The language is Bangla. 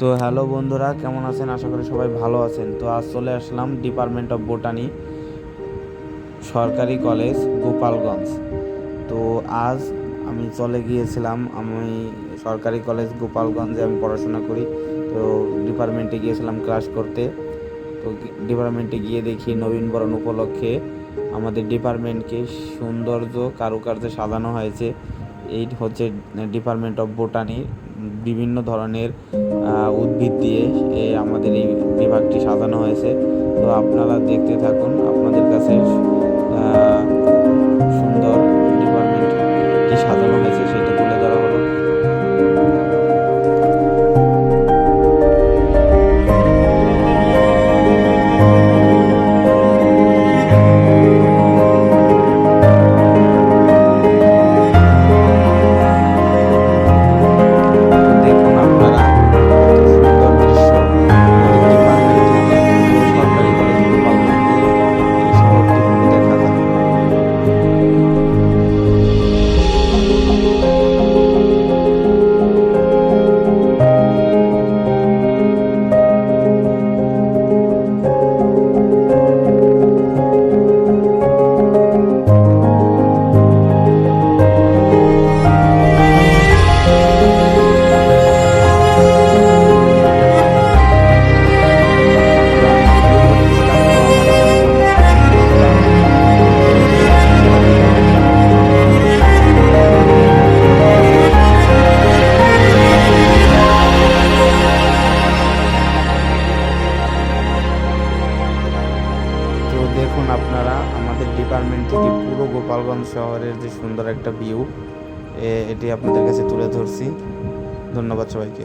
তো হ্যালো বন্ধুরা, কেমন আছেন? আশা করি সবাই ভালো আছেন। তো আজ চলে আসলাম ডিপার্টমেন্ট অফ বোটানি সরকারি কলেজ, গোপালগঞ্জ। তো আজ আমি চলে গিয়েছিলাম, আমি সরকারি কলেজ গোপালগঞ্জে আমি পড়াশোনা করি। তো ডিপার্টমেন্টে গিয়েছিলাম ক্লাস করতে। তো ডিপার্টমেন্টে গিয়ে দেখি নবীনবরণ উপলক্ষে আমাদের ডিপার্টমেন্টকে সৌন্দর্য কারুকার্যে সাজানো হয়েছে। এই হচ্ছে ডিপার্টমেন্ট অফ বোটানি বিভিন্ন ধরনের উদ্ভিদ দিয়ে এ আমাদের এই বিভাগটি সাজানো হয়েছে। তো আপনারা দেখতে থাকুন, আপনাদের কাছে দেখুন আপনারা, আমাদের ডিপার্টমেন্ট থেকে পুরো গোপালগঞ্জ শহরের যে সুন্দর একটা ভিউ এটি আপনাদের কাছে তুলে ধরছি। ধন্যবাদ সবাইকে।